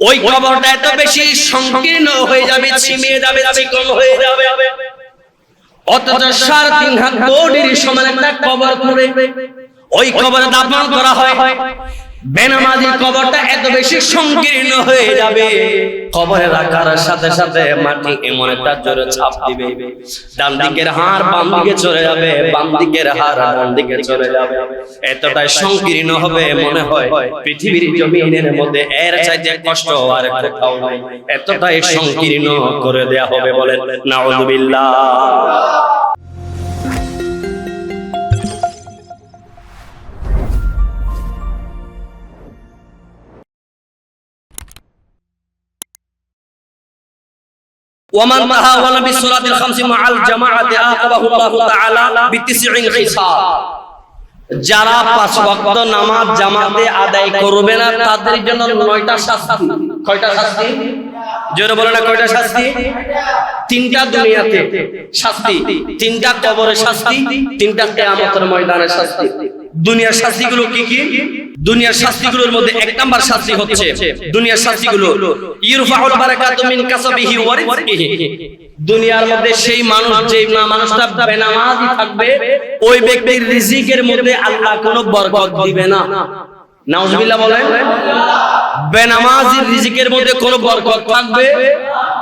ওই কবরটা এত বেশি সংকীর্ণ হয়ে যাবে ছিমিয়ে যাবে, চিকন হয়ে যাবে। অথচ সাড়ে তিন হাত কোটির সমান একটা কবর করে ওই কবরে দাফন করা হয়। বেনামাজির কবরটা এত বেশি সংকীর্ণ হয়ে যাবে। কবরে রাখার সাথে সাথে মাটি এমন একটা জোরে ছাপ দিবে। ডান দিকের হাড় বাম দিকে চলে যাবে। বাম দিকের হাড় ডান দিকে চলে যাবে। এতটাই সংকীর্ণ হবে মনে হয়। পৃথিবীর জমিনের মধ্যে এর চাইতে কষ্ট আর কোথাও নাই। এতটাই সংকীর্ণ করে দেয়া হবে বলেন নাউযুবিল্লাহ ওয়ামান তাহাওয়ালা বিসুরাতিল যারা পাঁচ ওয়াক্ত নামাজ জামাতে আদায় করবে না, তাদের জন্য নয়টা শাস্তি। কয়টা শাস্তি? জোরে বলে না, কয়টা শাস্তি? তিনটা দুনিয়াতে শাস্তি, তিনটা কবরের শাস্তি, তিনটা ময়দানের শাস্তি। দুনিয়ার শাস্তিগুলো কি কি? দুনিয়ার শাস্তিগুলোর মধ্যে এক নাম্বার শাস্তি হচ্ছে, দুনিয়ার শাস্তিগুলো, ইরফাউল বারাকাতু মিন কাসাবিহি ওয়া রিজকিহি। দুনিয়ার মধ্যে সেই মানুষ যে না মানুষটা বেনামাজি থাকবে, ওই ব্যক্তির রিজিকের মধ্যে আল্লাহ কোনো বরকত দিবে না। নাউজুবিল্লাহ বলেন, বেনামাজির রিজিকের মধ্যে কোনো বরকত থাকবে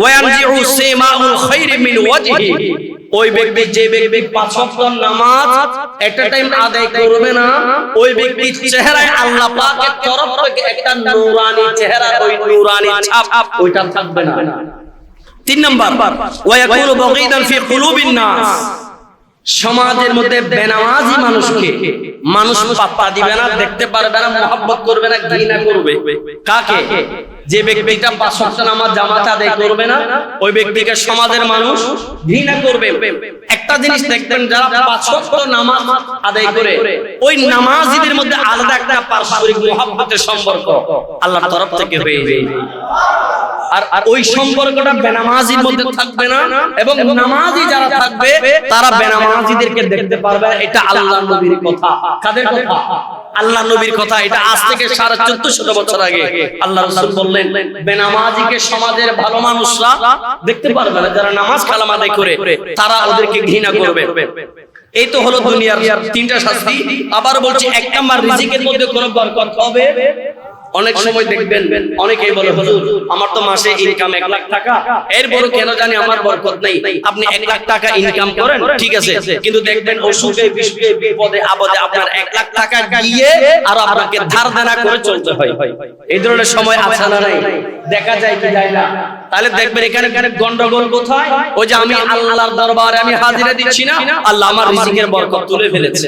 ওয়ানজিউ সিমাউল মিন ওয়াজহি। ওই ব্যক্তি যে ব্যক্তি পাঁচ ওয়াক্ত নামাজ একটা টাইম আদায় করবে না, ওই ব্যক্তির চেহারায় আল্লাহ পাকের তরফ থেকে একটা নূরানি চেহারা, ওই নূরানি ছাপ ওইটা থাকবে না। তিন নাম্বার ওয়ায়াকুনু বাগীদান ফি কুলুবিন নাস। সমাজের মধ্যে বেনামাজি মানুষকে, মানুষ পাত্তা দিবে না, দেখতে পারবে না, মহব্বত করবে না, ঘৃণা করবে। কাকে? যে ব্যক্তিটা পাঁচ ওয়াক্ত নামাজ জামাতে আদায় করবে না, ওই ব্যক্তিকে সমাজের মানুষ ঘৃণা করবে। একটা জিনিস দেখবেন, যারা পাঁচ ওয়াক্ত নামাজ আদায় করে, ওই নামাজিদের মধ্যে আলাদা একটা পারস্পরিক মহব্বতের সম্পর্ক আল্লাহর তরফ থেকে হয়ে যায়। আর আর ওই সম্পর্কটা বেনামাজির মধ্যে থাকবে না, এবং নামাজি যারা থাকবে, তারা বেনামাজিদেরকে দেখতে পারবে এটা আল্লাহ নবীর কথা। কাদের কথা? আল্লাহ নবীর কথা এটা আজ থেকে সাড়ে চোদ্দশত বছর আগে আল্লাহ রসুল বললেন বেনামাজিকে সমাজের ভালো মানুষরা দেখতে পারবে না যারা নামাজ কালাম আদায় করে তারা ওদেরকে ঘৃণা করবে। এই তো হলো দুনিয়ার তিনটা শাস্তি। আবার বলছি এক নাম্বার রিজিকের মধ্যে কোনো বরকত হবে? অনেক সময় দেখবেন অনেকেই বলে হুজুর আমার তো মাসে ইনকাম এক লাখ টাকা এরপরও কেন জানি আমার বরকত নেই আপনি এক লাখ টাকা ইনকাম করেন ঠিক আছে কিন্তু দেখবেন অসুখে বিসুখে বিপদে আপদে আপনার এক লাখ টাকা গিয়ে আর আপনাকে ধার দেনা করে চলতে হয়। এই ধরনের সময় আছে না নাই। দেখা যায় কি যায় না। তাহলে দেখবেন এখানে এখানে গন্ডগোল কোথায়? ওই যে আমি আল্লাহর দরবারে আমি হাজিরা দিচ্ছি না আল্লাহ আমার রিজিকের বরকত তুলে ফেলেছে।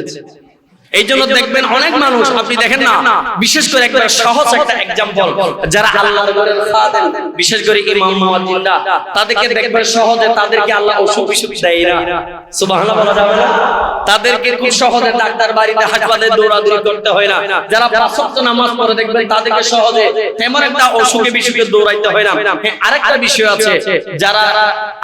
এই জন্য দেখবেন অনেক মানুষ আপনি দেখেন না বিশেষ করে একটা সহজ একটা এক্সাম্পল যারা আল্লাহর ঘরের খাদেম বিশেষ করে ইমাম মুয়াজ্জিনরা তাদেরকে দেখবেন সহজে তাদেরকে আল্লাহ অসুখ বিসুখ দেয় না সুবহানাল্লাহ বলা যাবে না? তাদেরকে খুব সহজে ডাক্তার বাড়িতে হাসপাতালে দৌড়াদৌড়ি করতে হয় না। যারা পাঁচ ওয়াক্ত নামাজ পড়ে দেখবেন তাদেরকে সহজে তেমন একটা অসুখে বিসুখে দৌড়াইতে হয় না। হ্যাঁ, আরেকটা বিষয় আছে যারা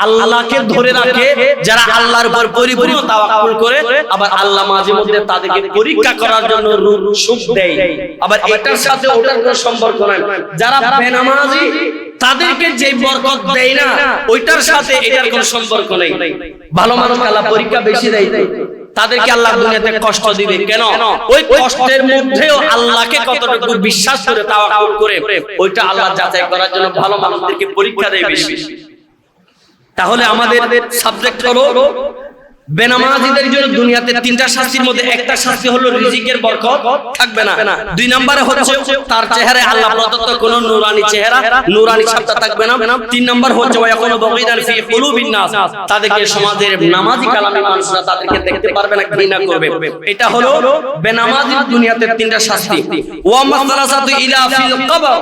আল্লাহকে ধরে রাখে যারা আল্লাহর উপর পরিপূর্ণ তাওয়াক্কুল করে আবার আল্লাহ মাঝে মধ্যে তাদেরকে পরীক্ষা করার জন্য সুখ দেয়। আবার এটার সাথে ওটার কোনো সম্পর্ক নাই। যারা বেনামাজি তাদেরকে যে বরকত দেয় না ওইটার সাথে এটার কোনো সম্পর্ক নেই। ভালো মানুষ আল্লাহ পরীক্ষা বেশি দেয়। তাদেরকে আল্লাহ দুনিয়াতে কষ্ট দিবে। কেন? ওই কষ্টের মধ্যেও আল্লাহকে কতটুকু বিশ্বাস করে তাওয়াক্কুল করে ওইটা আল্লাহ যাচাই করার জন্য ভালো মানুষদেরকে পরীক্ষা দেয় বেশি। তাহলে আমাদের সাবজেক্ট হলো বেনামাজিদের জন্য দুনিয়াতে তিনটা শাস্তির মধ্যে একটা শাস্তি হলো রিজিকের বরকত থাকবে না। দুই নম্বরে হচ্ছে তার চেহারায় আল্লাহ প্রদত্ত কোন নুরানি চেহারা, নুরানি ছাপটা থাকবে না। তিন নম্বর হচ্ছে ওয়া কোনো বগিদান ফি কুলুবিন নাস। তাদেরকে সমাজের নামাজি কালামী মানুষরা তাদেরকে দেখতে পারবে না, ঘৃণা করবে। এটা হলো বেনামাজির দুনিয়াতে তিনটা শাস্তি। ওয়া মাসালাসাতু ইলা ফিল কবর।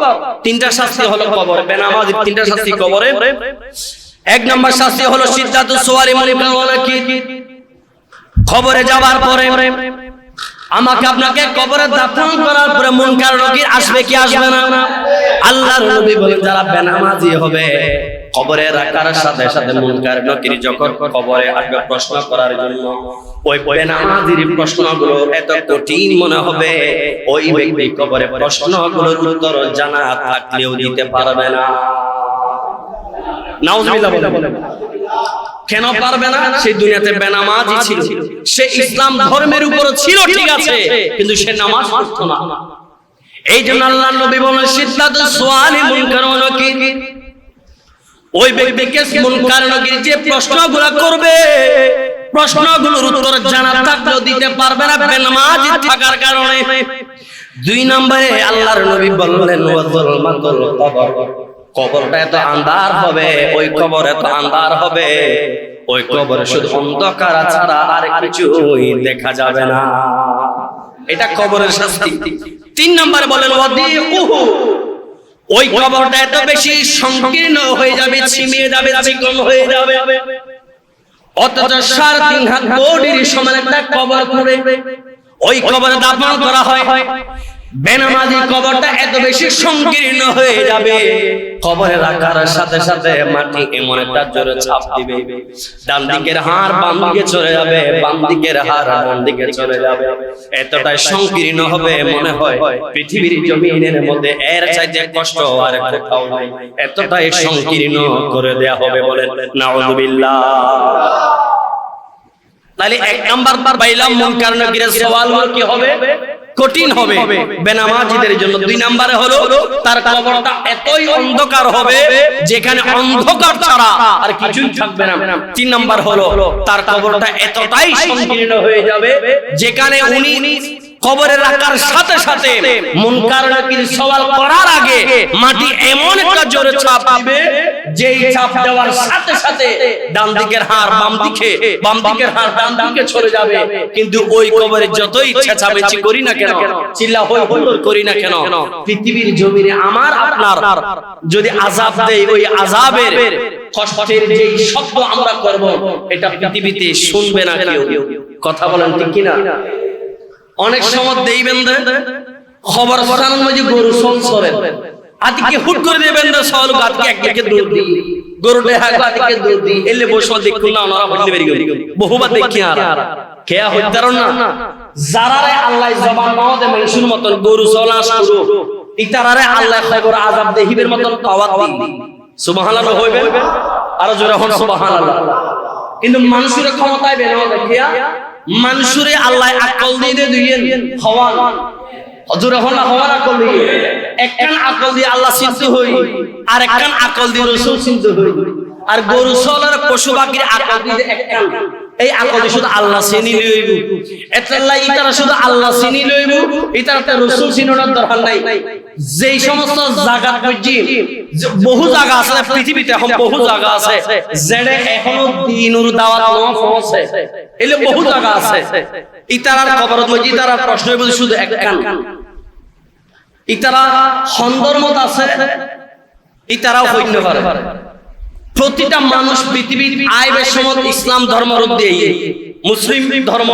তিনটা শাস্তি হলো কবর। বেনামাজির তিনটা শাস্তি কবরে এক নম্বর শাস্তি হলো সিদ্ধাতু সোয়ালি মুনকার খবরে যাওয়ার পরে আমাকে আপনাকে কবরে দাফন করার পরে মুনকার নকির আসবে কি আসবে না? আল্লাহর নবী বলেন, যারা বেনামাজি হবে, কবরে রাখার সাথে সাথে মুনকার নকির যখন কবরে আসবে প্রশ্ন করার জন্য, ওই বেনামাজির প্রশ্নগুলো এত কঠিন মনে হবে, ওই ব্যক্তি কবরে প্রশ্নগুলোর উত্তর জানা থাকলেও দিতে পারবে না। বলেন। কেন পারবে না? সেই দুনিয়াতে বেনামাজি ছিল। সে ইসলাম ধর্মের উপর ছিল ঠিক আছে কিন্তু সে নামাজ পড়তো না। এই জন্য আল্লাহ নবী বলেন সিদ্ধাত সোয়ালি মুনকার নাকির ওই ব্যক্তিকে মুনকার নাকির যে প্রশ্নগুলো করবে প্রশ্নগুলোর উত্তর জানা থাকলেও দিতে পারবে না বেনামাজি থাকার কারণে। দুই নম্বরে আল্লাহর নবী বললেন ওয়াজুল মাতুল কবর। কবরটা এত আন্ধার হবে ওই কবর এত আন্ধার হবে ওই কবরে শুধু অন্ধকার ছাড়া আর কিছুই দেখা যাবে না। এটা কবরের শাস্তি। তিন নম্বরে বলেন ওই কবরটা এত বেশি সংকীর্ণ হয়ে যাবে ছিমিয়ে যাবে চিকন হয়ে যাবে। অথচ সাড়ে তিন হাত বডির সমান একটা কবর করে ওই কবরে দাফন করা হয়। বেনামাজি কবরটা এত বেশি সংকীর্ণ হয়ে যাবে। কবরে রাখার সাথে সাথে মাটি এমন একটা জোরে ছাপ দিবে। ডান দিকের হাড় বাম দিকে চলে যাবে বাম দিকের হাড় ডান দিকে চলে যাবে। এতটাই সংকীর্ণ হবে মনে হয়। পৃথিবীর জমিনের মধ্যে এর চাইতে কষ্ট আর কোথাও নাই। এতটাই সংকীর্ণ করে দেয়া হবে বলেন। নাউযুবিল্লাহ তাহলে এক নাম্বার বার পাইলাম মন কারণে গিরে সওয়াল কি হবে? কঠিন হবে। বেনামাজিদের জন্য দুই নাম্বারে হলো, তার কবরটা এতই অন্ধকার হবে, যেখানে অন্ধকার ছাড়া আর কিছুই থাকবে না। তিন নাম্বার হলো, তার কবরটা এতটাই সংকীর্ণ হয়ে যাবে, যেখানে উনি কবরে রাখার সাথে সাথে মুনকার নাকির সওয়াল করার আগে মাটি এমন একটা জোরে চাপ যেই চাপ দেওয়ার সাথে সাথে ডান দিকের বাম দিকে, বাম দিকের ডান দিকে চলে যাবে। কিন্তু ওই কবরে যতই করি না কেন, চিল্লা হই করি না কেন, পৃথিবীর জমিনে আমার, আপনার, যদি দেয় ওই কষ্টের শব্দ আমরা করব, এটা পৃথিবীতে শুনবে না কেউ। কথা বলেন ঠিক কিনা? অনেক সময় দেইবেন খবর সারান মাঝে গরু আদিকে হুট করে দেবেন দে সল গাতকে একদিকে দৌড় দি গরু দেহা গাতকে দৌড় দি এলে বসো দেখুন না ওনারা বলতে বেরি গরি বহুবার দেখি আর। কেয়া হইতার না? যারারে আল্লাহ জবান নাও দে মানুষের মতন গরু চলাস শুরু ইতারারে আল্লাহ খবর আযাব দেহিবের মতন পাওয়াত দি সুবহানাল্লাহ হইবে? আর জোরে হন সুবহানাল্লাহ। কিন্তু মানুষের ক্ষমতায় বের হয়ে দেখিয়া মানুষরে আল্লাহ আকল দিয়ে দিয়ে দুইয়েন হওয়ান। হজুর হল হওয়ার আকল দিয়ে। একখান আকল দিয়ে আল্লাহ চিনতে হই আর একখান আকল দিয়ে রসুল চিনতে হই। আর গরু পশু পাখির আকল দিয়ে একখান এই আকল শুধু আল্লাহ চিনি লইব। ইতারা শুধু আল্লাহ চিনি লইব। ইতারা রসুল চিনানোর দরকার নাই। যেই সমস্ত জায়গা বুঝছি বহু জায়গা আছে পৃথিবীতে এখন বহু জায়গা আছে। যেড়ে এখনও দিনুর দাওয়াত ন পৌঁছে এলে বহু জায়গা আছে। ইতারার খবরত মধ্যে ইতারার প্রশ্ন শুধু একখান ইতারা সন্দর্মত আছে ইতারাও হইতে পারে। প্রতিটা মানুষ পৃথিবীর আইবের সময় ইসলাম ধর্ম রুদ্ধি মুসলিম ধর্ম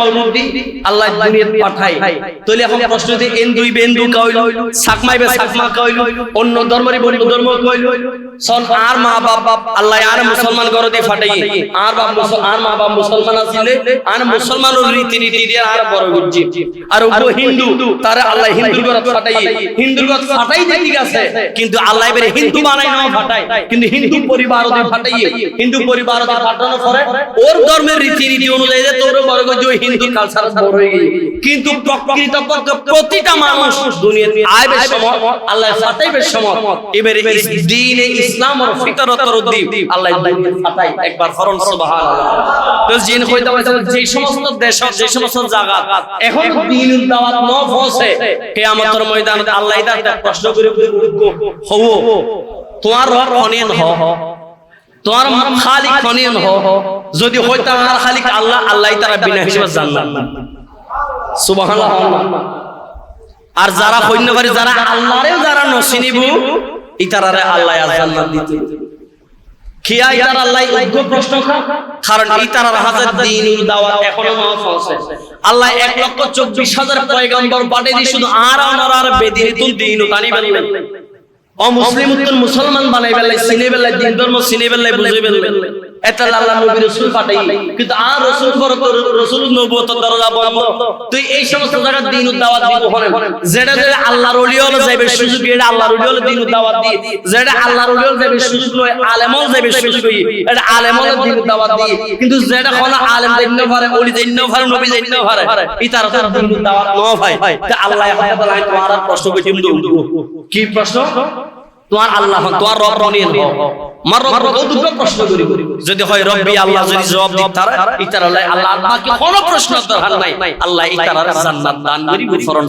মা বাপ আল্লাহ দিয়ে দিয়ে আল্লাহ হিন্দু হিন্দু আছে, কিন্তু আল্লাহ হিন্দু বানাই না ফাটাই কিন্তু হিন্দু পরিবার ফাটাইয়ে হিন্দু পরিবার ফাটানো পরে ওর ধর্মের রীতি রীতি অনুযায়ী যে তোর বড় যে হিন্দু কালচার বড় হয়ে গেছে। কিন্তু প্রকৃত পক্ষে প্রতিটা মানুষ দুনিয়ার আইবে সময় আল্লাহ ফাটাইবে সময় এবারে দিনে ইসলাম আর ফিতরতর উদ্দীন আল্লাহ দুনিয়া ফাটাই। একবার ফরন সুবহানাল্লাহ। তো জিন কইতে পারে যে সমস্ত দেশ যে সমস্ত জায়গা এখন দিন দাওয়াত ন পৌঁছে কিয়ামতের ময়দানে আল্লাহ এটা প্রশ্ন করে করে হব তোমার রব অনিয়ন হ তোমার খালিক অনিয়ন হ যদি হইতা আর খালিক আল্লাহ আল্লাহ তারা বিনা হিসেবে জান্নাত। সুবহানাল্লাহ। আর যারা হইন্য পারে যারা আল্লাহরেও যারা নসিনিব, ইতারারে আল্লাহ জান্নাত দিতে। আল্লাহ এক লক্ষ চব্বিশ হাজার পয়গম্বর পাঠিয়ে শুধু আর আর বেদিন দিন তানি অমুসলিম মুসলমান বানাই বেলায় সিনে বেলায় দিন ধর্ম সিনে বেলায় বুঝে বেললেন এটা আল্লাহ নবী রাসূল পাঠাই। কিন্তু আর রাসূল পর রাসূল নবুয়ত দরজা বন্ধ। তুই এই সমস্ত জায়গা দিন দাওয়াত দিব হরেন যেটা যেটা আল্লাহর ওলি হলো যাইবে, সুযোগ এটা আল্লাহর ওলি হলো দিন দাওয়াত দি যেটা আল্লাহর ওলি হলো যাইবে, সুযোগ লয় আলেমও যাইবে, সুযোগ হই এটা আলেমও দিন দাওয়াত দি কিন্তু যেটা কোন আলেম দিন পারে ওলি দিন পারে নবী দিন পারে ইতার তো দিন দাওয়াত ন ভাই। তা আল্লাহ হায়াত তোমার প্রশ্ন কইছি কি প্রশ্ন? তোমার আল্লাহ তোমার রব রনিল মার রব রব দুটো প্রশ্ন করি। যদি হয় রব্বি, আল্লাহ যদি জবাব দিত তার ইতার আল্লাহ আল্লাহ বাকি কোনো প্রশ্ন দরকার নাই। আল্লাহ ইতার জান্নাত দান করি ফরন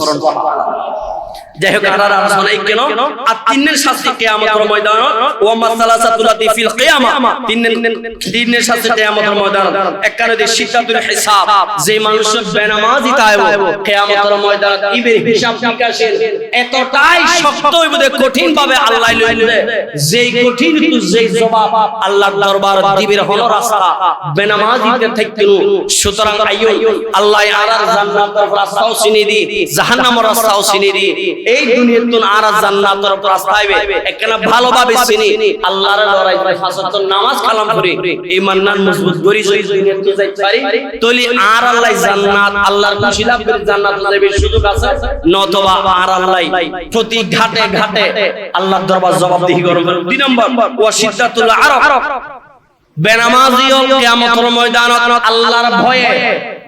যাই হোক আর আর শোনাই কেন? আর তিনের শাস্তি কিয়ামতের ময়দান। ওয়া মাসালাসাতুলাতি ফিল কিয়ামা। তিনের তিনের শাস্তি কিয়ামতের ময়দান। একখানে যে সিদ্ধাতুল হিসাব। যে মানুষ বেনামাজি তাইব, কিয়ামতের ময়দান ইবে হিসাব নিকাশের এতটাই শক্ত হইবে কঠিন ভাবে আল্লাহ লইলে যেই কঠিন তো যেই জবাব আল্লাহর দরবার দিবের হলো রাস্তা। বেনামাজিতে থাকতেন সুতরাং আইয়ো আল্লাহ আর জান্নাতের রাস্তাও চিনি দি, জাহান্নামের রাস্তাও চিনি দি। এই দুনিয়ার তুন আর জান্নাতের রাস্তা আইবে একখানা ভালোভাবে চিনি, আল্লাহর লড়াই করে ফাসত নামাজ কালাম করি। ঈমাননান মজবুত করি যদি দুনিয়ার তুন যাইতে পারি। তলি আর আল্লাহ জান্নাত, আল্লাহর খুশি লাভ করে, জান্নাত লাভের সুযোগ আছে। নতবা আর আল্লাহ প্রতি ঘাটে ঘাটে আল্লাহর দরবার জবাবদিহি করবে দুই নম্বর, ওয়া সিদ্দাতুল আরব। বেনামাজিও কিয়ামতের ময়দানত আল্লাহর ভয়ে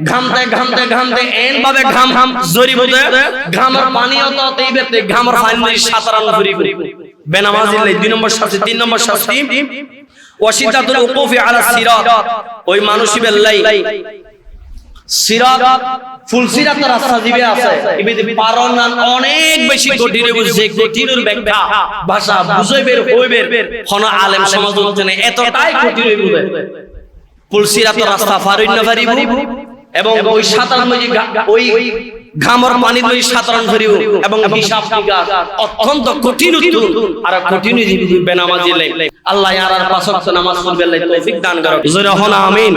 ঘামতে ঘামতে ঘামতে এন ভাবে ঘাম ঘাম, জরি বুদে ঘামের পানিও তো তেইবেতে ঘামের পানি সাতারান জরি বেনামাজি লাই দুই নম্বর শাস্তি, তিন নম্বর শাস্তি। ওয়াসিদাতুল উকুফি আলা সিরাত। ওই মানুষই বেল্লাই। সিরাত, ফুল সিরাতের রাস্তা দিবে আছে। ইবিদি পারন না অনেক বেশি কঠিন বুঝছে কঠিনের ব্যাখ্যা ভাষা বুঝাইবের হইবের কোন আলেম সমাজ জানে এতটাই কঠিন হইবে। ফুল সিরাতের রাস্তা ফারিন না পারিব এবং ওই সাধারণ ওই ঘামর পানি লই সাধারণ ধরিও এবং হিসাব নিকাশ অত্যন্ত কঠিন উত্তর। আর কঠিন বেনামাজি লাই আল্লাহ আর আর পাঁচ ওয়াক্ত নামাজ পড়বে আল্লাহ তৌফিক দান করুক। জোরে হন আমিন।